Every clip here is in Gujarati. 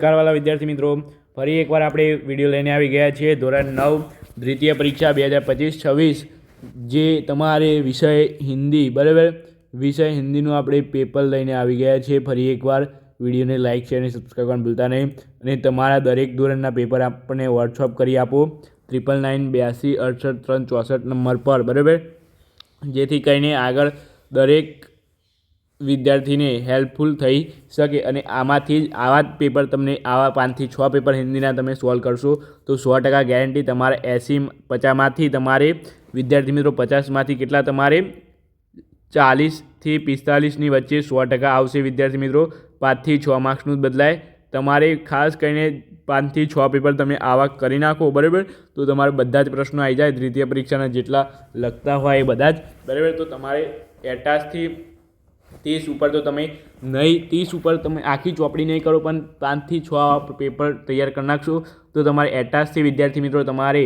નમસ્કાર વાલા વિદ્યાર્થી મિત્રો. ફરી એકવાર આપણે વીડિયો લઈને આવી ગયા છીએ ધોરણ નવ, દ્વિતીય પરીક્ષા બે હજાર પચીસ છવ્વીસ, જે તમારે વિષય હિન્દી, બરાબર? વિષય હિન્દીનું આપણે પેપર લઈને આવી ગયા છીએ. ફરી એકવાર વિડીયોને લાઇક શેર અને સબસ્ક્રાઈબ કરવાનું ભૂલતા નહીં. અને તમારા દરેક ધોરણના પેપર આપણને વોટ્સઅપ કરી આપો. ત્રિપલ નાઇન બ્યાસી, અડસઠ, ત્રણ ચોસઠ નંબર પર, બરાબર? જેથી કરીને આગળ દરેક વિદ્યાર્થીને હેલ્પફુલ થઈ શકે અને આમાંથી જ આવા જ પેપર તમને આવા પાંચથી છ પેપર હિન્દીના તમે સોલ્વ કરશો, તો સો ટકા ગેરંટી તમારે એંસી પચાસમાંથી તમારે વિદ્યાર્થી મિત્રો પચાસમાંથી કેટલા તમારે? ચાલીસથી પિસ્તાલીસની વચ્ચે સો ટકા આવશે વિદ્યાર્થી મિત્રો. પાંચથી છ માર્ક્સનું જ બદલાય. તમારે ખાસ કરીને પાંચથી છ પેપર તમે આવા કરી નાખો, બરાબર? તો તમારે બધા જ પ્રશ્નો આવી જાય. દ્વિતીય પરીક્ષાના જેટલા લખતા હોય એ બધા જ. બરાબર? તો તમારે એટાસથી ત્રીસ ઉપર તો તમે નહીં, ત્રીસ ઉપર તમે આખી ચોપડી નહીં કરો, પણ પાંચથી છ પેપર તૈયાર કરી નાખશો, તો તમારે એટાસથી વિદ્યાર્થી મિત્રો, તમારે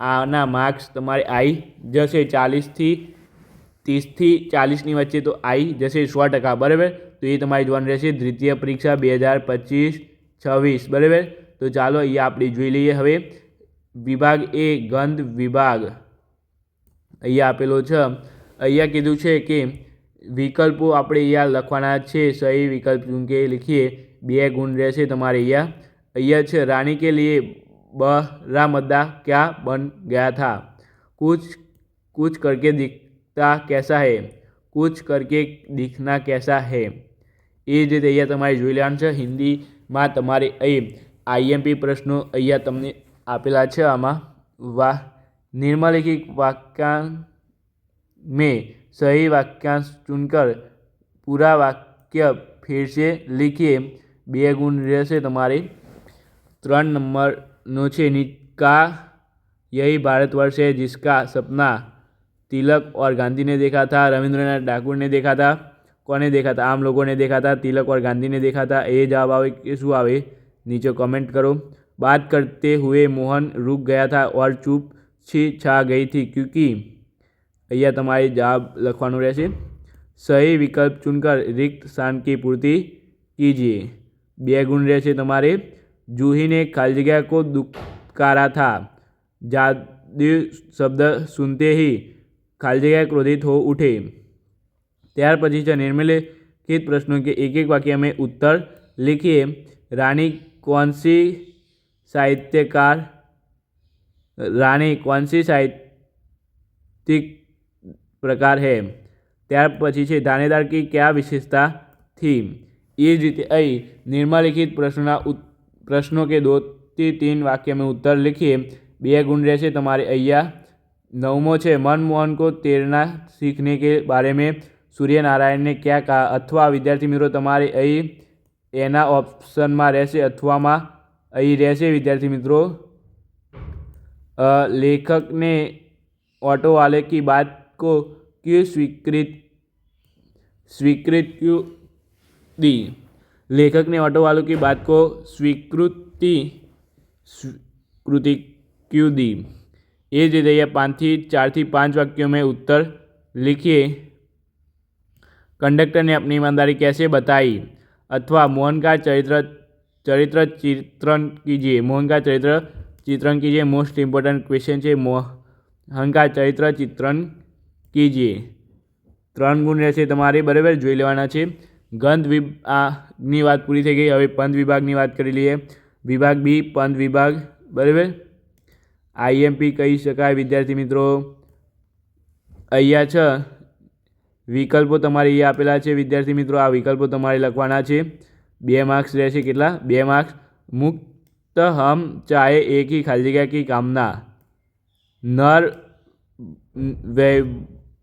આના માર્ક્સ તમારે આવી જશે ચાલીસથી, ત્રીસથી ચાલીસની વચ્ચે તો આવી જશે સો ટકા, બરાબર? તો એ તમારે જોવાનું રહેશે. દ્વિતીય પરીક્ષા બે હજાર પચીસ છવ્વીસ, બરાબર? તો ચાલો અહીંયા આપણે જોઈ લઈએ હવે. વિભાગ એ ગંધ વિભાગ. અહીંયા આપેલો છે. અહીંયા કીધું છે કે વિકલ્પો આપણે અહીંયા લખવાના છે. સહી વિકલ્પ જેમ કે લખીએ. બે ગુણ રહેશે તમારે અહીંયા. અહીંયા છે, રાણી કે લીએ બરામદા ક્યાં બન ગયા થા? કુછ કુછ કરકે દીખતા કેસા હૈ? કુછ કરકે દીખના કેસા હે? એ જ રીતે અહીંયા તમારે જોઈ લેવાનું છે. હિન્દીમાં તમારે અહીં આઈએમપી પ્રશ્નો અહીંયા તમને આપેલા છે. આમાં વા નિર્મલેખી વાક્યાંક में सही वाक्यांश चुनकर पूरा वाक्य फिर से लिखिए। बे गुण रहे तुम्हारे ત્રણ नंबर नो નિકા यही भारतवर्ष है जिसका सपना तिलक और गांधी ने देखा था, रविंद्रनाथ ठाकुर ने देखा था કોને देखा था? आम लोगों ने देखा था, तिलक और गांधी ने देखा था। ये जवाब आवे कि शू आवे? नीचे कमेंट करो। बात करते हुए मोहन रुक गया था और चुप छी छा गई थी, क्योंकि અહીંયા તમારે જવાબ લખવાનો રહેશે. સહી વિકલ્પ ચૂનકર રિક્ત સ્થાન કી પૂર્તિ કીજીએ બે ગુણ રહેશે તમારે. જુહીને ખાલી જગ્યા કો દુકારા થા. જાદુ શબ્દ સુનતે હી ખાલી જગ્યા ક્રોધિત હો ઉઠે. ત્યાર પછી છે નિર્મલિખિત પ્રશ્નો કે એક એક વાક્ય અમે ઉત્તર લીખીએ. રાણી કોનસી સાહિત્યકાર? રાણી કોનસી સાહિત્યિક सी साहित्यिक प्रकार है ત્યાર પછી છે દાનેદાર की क्या विशेषता थी એ જ રીતે અહીં નિમ્નલિખિત પ્રશ્નના ઉત પ્રશ્નો કે દो થી तीन वाक्य में उत्तर लिखिए બે गुण રહેશે તમારે અહીંયા नवमो છે मनमोहन को तैरना सीखने के बारे में સૂર્યનારાયણ ને ક્યાં કહા અથવા વિદ્યાર્થી મિત્રો તમારે અહીં એના ઓપ્શનમાં રહેશે અથવામાં અહીં રહેશે વિદ્યાર્થી મિત્રો અ, लेखक ने ऑटो वाले को क्यों स्वीकृत स्वीकृत क्यों दी? लेखक ने ऑटो वालों की बात को स्वीकृति स्वीकृति क्यों दी? એ पाँच थी चार थी पाँच वाक्यों में उत्तर लिखिए। कंडक्टर ने अपनी ईमानदारी कैसे बताई? अथवा मोहन का चरित्र चरित्र चित्रण कीजिए। मोहन का चरित्र चित्रण कीजिए। मोस्ट इम्पोर्टेंट क्वेश्चन है मोहन का चरित्र चित्रण કે જે ત્રણ ગુણ રહેશે તમારે, બરાબર? જોઈ લેવાના છે. ગંધ વિભાગની વાત પૂરી થઈ ગઈ. હવે પંથ વિભાગની વાત કરી લઈએ. વિભાગ બી, પંથ વિભાગ, બરાબર? આઈએમપી કહી શકાય, વિદ્યાર્થી મિત્રો. અહીંયા છ વિકલ્પો તમારે એ આપેલા છે, વિદ્યાર્થી મિત્રો. આ વિકલ્પો તમારે લખવાના છે. બે માર્ક્સ રહેશે કેટલા? બે માર્ક્સ. મુક્ત હમ ચાહે એકી, ખાલી જગ્યા કી કામના. નર વૈ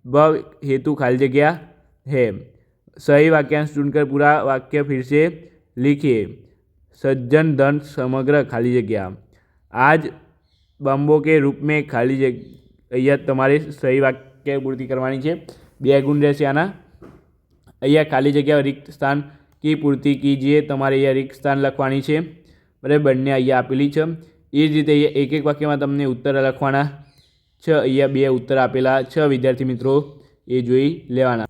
वैभव हेतु खाली जगह है सही वाक्यांश चुनकर पूरा वाक्य फिर से लिखिए सज्जन धन समग्र खाली जगह आज बम्बो के रूप में खाली जगह અહીંયા તમારે સહી વાક્ય પૂર્તિ કરવાની છે બે ગુણ રહેશે આના અહીંયા ખાલી જગ્યા રિક્ત સ્થાન કી પૂર્તિ કીજીએ તમારે અહીંયા રિક્ત સ્થાન લખવાની છે બરાબર બંને અહીંયા આપેલી છે એ જ રીતે અહીંયા એક એક વાક્યમાં તમને ઉત્તર લખવાના છ અહીંયા બે ઉત્તર આપેલા છ વિદ્યાર્થી મિત્રો એ જોઈ લેવાના.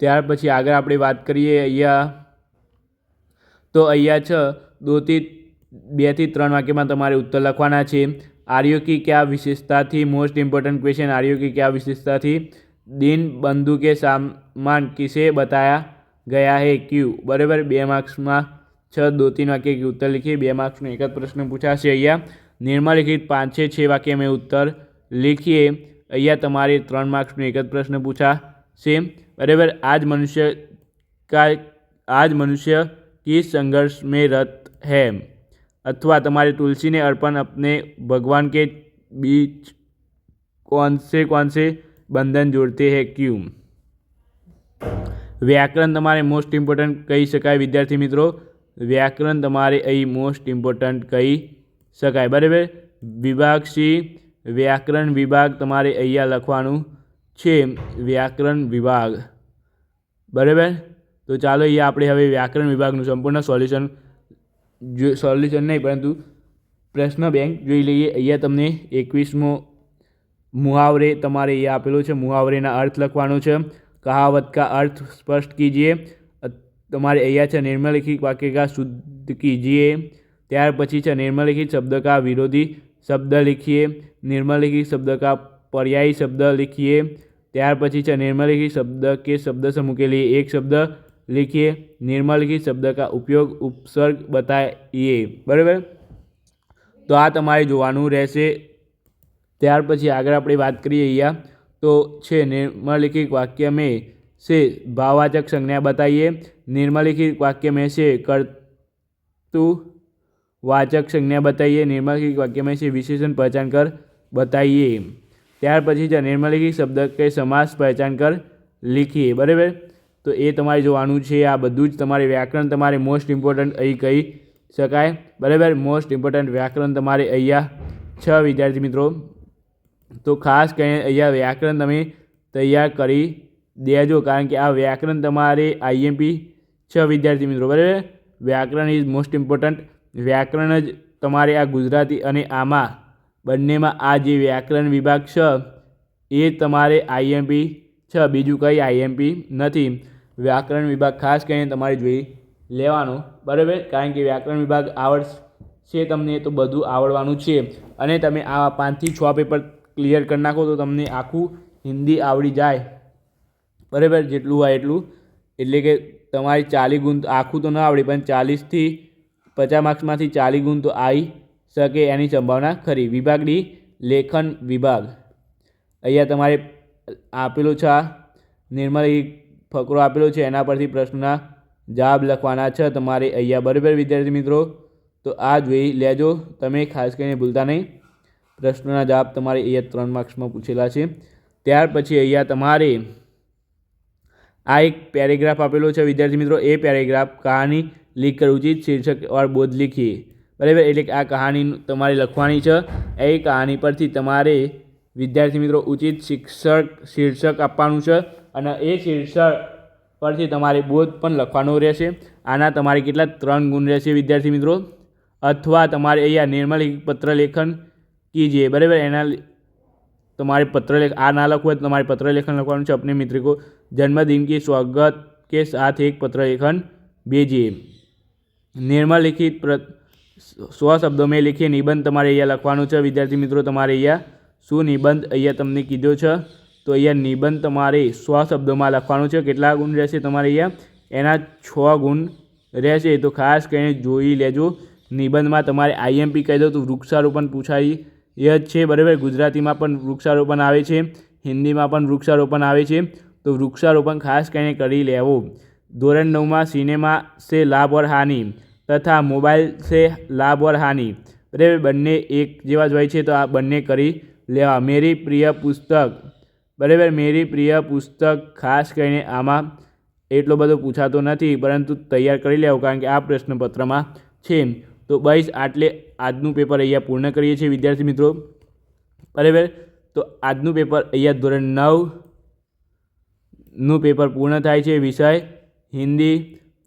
ત્યાર પછી આગળ આપણે વાત કરીએ અહીંયા. તો અહીંયા છ દોથી બેથી ત્રણ વાક્યમાં તમારે ઉત્તર લખવાના છે. આર્યો કી ક્યા વિશેષતાથી મોસ્ટ ઇમ્પોર્ટન્ટ ક્વેશ્ચન આર્યો કી ક્યા વિશેષતાથી? દિન કે સામાન કિસે બતાયા ગયા હે ક્યુ? બરાબર, બે માર્ક્સમાં છ, દો તીન વાક્ય ઉત્તર લખીએ. બે માર્ક્સનો એક જ પ્રશ્ન પૂછાશે અહીંયા. નિર્મલિખિત પાંચે, છ વાક્ય મેં ઉત્તર લીખીએ અહીંયા તમારે ત્રણ માર્ક્સનો એક જ પ્રશ્ન પૂછાશે બરાબર આજ મનુષ્ય का आज मनुष्य किस संघर्ष में रत है अथवा तुम्हारे तुलसी ने अर्पण अपने भगवान के बीच कौन से कौन से बंधन जोड़ते हैं क्यों વ્યાકરણ તમારે મોસ્ટ ઇમ્પોર્ટન્ટ કહી શકાય વિદ્યાર્થી મિત્રો વ્યાકરણ તમારે અહીં મોસ્ટ ઇમ્પોર્ટન્ટ કહી શકાય બરાબર વિભાગ સી વ્યાકરણ વિભાગ તમારે અહીંયા લખવાનું છે વ્યાકરણ વિભાગ. બરાબર? તો ચાલો અહીંયા આપણે હવે વ્યાકરણ વિભાગનું સંપૂર્ણ સોલ્યુશન જો, સોલ્યુશન નહીં, પરંતુ પ્રશ્ન બેંક જોઈ લઈએ. અહીંયા તમને એકવીસમો મુહાવરે તમારે અહીંયા આપેલો છે. મુહાવરેના અર્થ લખવાનો છે. કહાવત કા અર્થ સ્પષ્ટ કીજીએ. તમારે અહીંયા છે નિર્મલેખિત વાક્ય કા શુદ્ધ કીજીએ. ત્યાર પછી છે નિર્મલિખિત શબ્દ કા વિરોધી शब्द लिखिए निर्मलिखित शब्द का पर्यायी शब्द लिखिए त्यार पची निर्मलिखित शब्द के शब्द समूह के लिए एक शब्द लिखिए निर्मलिखित शब्द का उपयोग उपसर्ग बताइए बराबर तो आ जुवा जुवाणु रहें त्यार पी आग आप बात करिए तो छे निर्मलिखित वाक्य में से भाववाचक संज्ञा बताइए निर्मलिखित वाक्य में से कर्तु વાચક સંજ્ઞા બતાઈએ નિર્મલખી વાક્યમાં વિશેષણ પહેચાન કર, બતાઈએ. ત્યાર પછી જે નિર્મલખી શબ્દ કે સમાસ પહેચાન કર, લીખીએ. બરાબર? તો એ તમારે જોવાનું છે, આ બધું જ તમારે વ્યાકરણ તમારે મોસ્ટ ઇમ્પોર્ટન્ટ અહીં કહી શકાય. બરાબર? મોસ્ટ ઇમ્પોર્ટન્ટ વ્યાકરણ તમારે અહીંયા છ વિદ્યાર્થી મિત્રો. તો ખાસ કરીને અહીંયા વ્યાકરણ તમે તૈયાર કરી દેજો, કારણ કે આ વ્યાકરણ તમારે આઈએમપી છ વિદ્યાર્થી મિત્રો. બરાબર? વ્યાકરણ ઇઝ મોસ્ટ ઇમ્પોર્ટન્ટ વ્યાકરણ જ તમારે આ ગુજરાતી અને આમાં બંનેમાં આ જે વ્યાકરણ વિભાગ છે, એ તમારે આઈએમપી છે, બીજું કંઈ આઈએમપી નથી. વ્યાકરણ વિભાગ ખાસ કરીને તમારે જોઈ લેવાનો, બરાબર? કારણ કે વ્યાકરણ વિભાગ આવડશે તમને તો બધું આવડવાનું છે. અને તમે આ પાંચથી છ પેપર ક્લિયર કરી નાખો તો તમને આખું હિન્દી આવડી જાય. બરાબર? જેટલું હોય એટલું. એટલે કે તમારી ચાલી ગુણ આખું તો ન આવડે, પણ ચાલીસથી પચાસ માર્ક્સમાંથી ચાલીસ ગુણ તો આવી શકે એની સંભાવના ખરી. વિભાગ ડી, લેખન વિભાગ. અહીંયા તમારે આપેલો છે નિર્મલ ફકરો આપેલો છે. એના પરથી પ્રશ્નના જવાબ લખવાના છે તમારે અહીંયા. બરાબર વિદ્યાર્થી મિત્રો, તો આ જોઈ લેજો. તમે ખાસ કરીને ભૂલતા નહીં. પ્રશ્નોના જવાબ તમારે અહીંયા ત્રણ માર્ક્સમાં પૂછેલા છે. ત્યાર પછી અહીંયા તમારે આ એક પેરેગ્રાફ આપેલો છે વિદ્યાર્થી મિત્રો. એ પેરેગ્રાફ કહાની લીક કરવું ઉચિત શીર્ષકવાળ બોધ લીખીએ બરાબર? એટલે કે આ કહાની તમારે લખવાની છે. એ કહાની પરથી તમારે વિદ્યાર્થી મિત્રો ઉચિત શિક્ષક, શીર્ષક આપવાનું છે અને એ શીર્ષક પરથી તમારે બોધ પણ લખવાનો રહેશે. આના તમારે કેટલા? ત્રણ ગુણ રહેશે વિદ્યાર્થી મિત્રો. અથવા તમારે અહીંયા નિર્મલ પત્ર લેખન કીજીએ. બરાબર? એના તમારે પત્રલેખ આ ના લખવું હોય તો તમારે પત્ર લેખન લખવાનું છે. અપને મિત્ર જન્મદિન કે સ્વાગત કે સાથ એક પત્ર લેખન ભેજીએ નિર્મલિખિત સો શબ્દો મેં લખી નિબંધ તમારે અહીંયા લખવાનું છે. વિદ્યાર્થી મિત્રો, તમારે અહીંયા શું નિબંધ અહીંયા તમને કીધો છે? તો અહીંયા નિબંધ તમારે સો શબ્દોમાં લખવાનું છે. કેટલા ગુણ રહેશે તમારે અહીંયા? એના છ ગુણ રહેશે. તો ખાસ કરીને જોઈ લેજો. નિબંધમાં તમારે આઈએમપી કહી દો તો વૃક્ષારોપણ પૂછાય એ જ છે. બરાબર? ગુજરાતીમાં પણ વૃક્ષારોપણ આવે છે. હિન્દીમાં પણ વૃક્ષારોપણ આવે છે. તો વૃક્ષારોપણ ખાસ કરીને કરી લેવો. ધોરણ નવમાં સિનેમા સે લાભ ઓર હાનિ. તથા મોબાઈલ સે લાભ ઓર હાનિ. બરાબર બંને એક જેવા જ હોય છે, તો આ બંને કરી લેવા. મેરી પ્રિય પુસ્તક. બરાબર, મેરી પ્રિય પુસ્તક ખાસ કરીને આમાં એટલો બધો પૂછાતો નથી, પરંતુ તૈયાર કરી લેવો, કારણ કે આ પ્રશ્નપત્રમાં છે. તો બસ આટલે આજનું પેપર અહીંયા પૂર્ણ કરીએ છીએ, વિદ્યાર્થી મિત્રો. બરાબર, તો આજનું પેપર અહીંયા ધોરણ નવનું પેપર પૂર્ણ થાય છે, વિષય હિન્દી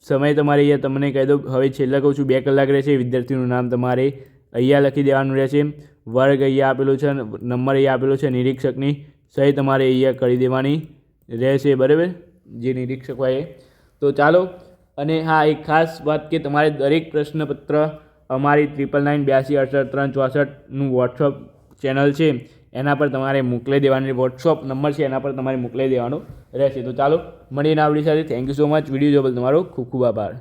સમય તમારે અહીંયા તમને કહી દઉં, હવે છેલ્લા કહું છું, બે કલાક રહેશે, વિદ્યાર્થીનું નામ તમારે અહીંયા લખી દેવાનું રહેશે. વર્ગ અહીંયા આપેલો છે, નંબર અહીંયા આપેલો છે, નિરીક્ષકની સહી તમારે અહીંયા કરી દેવાની રહેશે, બરાબર? જે નિરીક્ષક હોય તો ચાલો, અને હા, એક ખાસ વાત કે તમારે દરેક પ્રશ્નપત્ર અમારી ટ્રિપલ નાઇન બ્યાસી, અડસઠ, ત્રણ ચોસઠનું વોટ્સઅપ ચેનલ છે. એના પર તમારે મોકલી દેવાની વોટ્સઅપ નંબર છે, એના પર તમારે મોકલાઈ દેવાનો રહેશે. તો ચાલો મળીને આવડી સાથે. Thank you so much video જોવા બદલ તમારો ખૂબ ખૂબ આભાર.